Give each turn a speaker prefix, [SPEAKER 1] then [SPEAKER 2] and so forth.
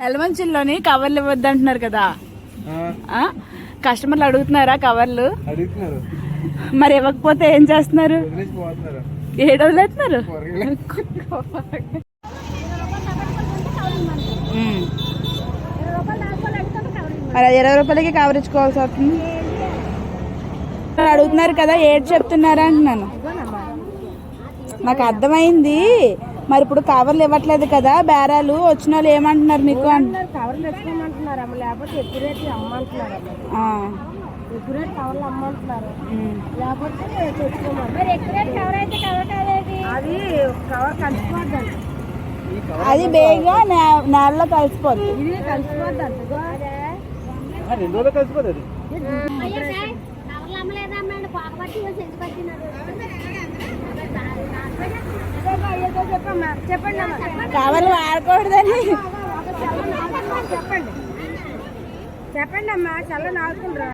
[SPEAKER 1] ఎలమంచిల్లోని కవర్లు ఇవ్వద్దు అంటున్నారు కదా.
[SPEAKER 2] ఆ,
[SPEAKER 1] ఆ? కస్టమర్లు అడుగుతున్నారా కవర్లు?
[SPEAKER 2] అడుగుతున్నారు.
[SPEAKER 1] మరి ఇవ్వకపోతే ఏం చేస్తున్నారు? ఏడు వదిలేస్తున్నారు. మరి ఇరవై రూపాయలకి కవర్ ఇచ్చుకోవాల్సి వస్తుంది. అడుగుతున్నారు కదా ఏడు చెప్తున్నారా అంటున్నాను. నాకు అర్థమైంది. మరి ఇప్పుడు కవర్లు ఇవ్వట్లేదు కదా బేరాలు వచ్చిన వాళ్ళు ఏమంటున్నారు అంట
[SPEAKER 3] కవర్లు లేకపోతే ఎక్కువ రేట్లు అమ్మంటున్నారు అమ్మ.
[SPEAKER 1] ఆ,
[SPEAKER 3] ఎక్కువ రేట్ కవర్లు అమ్మంటున్నారు
[SPEAKER 1] ఉమ్.
[SPEAKER 3] లేకపోతే తెచ్చుకోమని మరి ఎక్కువ రేట్ కవర్ అయితే కవర్ కాదేది? అది కవర్ కలిసిపోద్దండి
[SPEAKER 1] అది బేగా నే- నేలలో కలిసిపోద్ది.
[SPEAKER 3] ఇది
[SPEAKER 2] రెండు రోజులు కలిసిపోతుంది
[SPEAKER 1] కవర్లు వాడకూడదని
[SPEAKER 3] చెప్పండి. చెప్పండి అమ్మా చల్ల నాలుగుండ్రా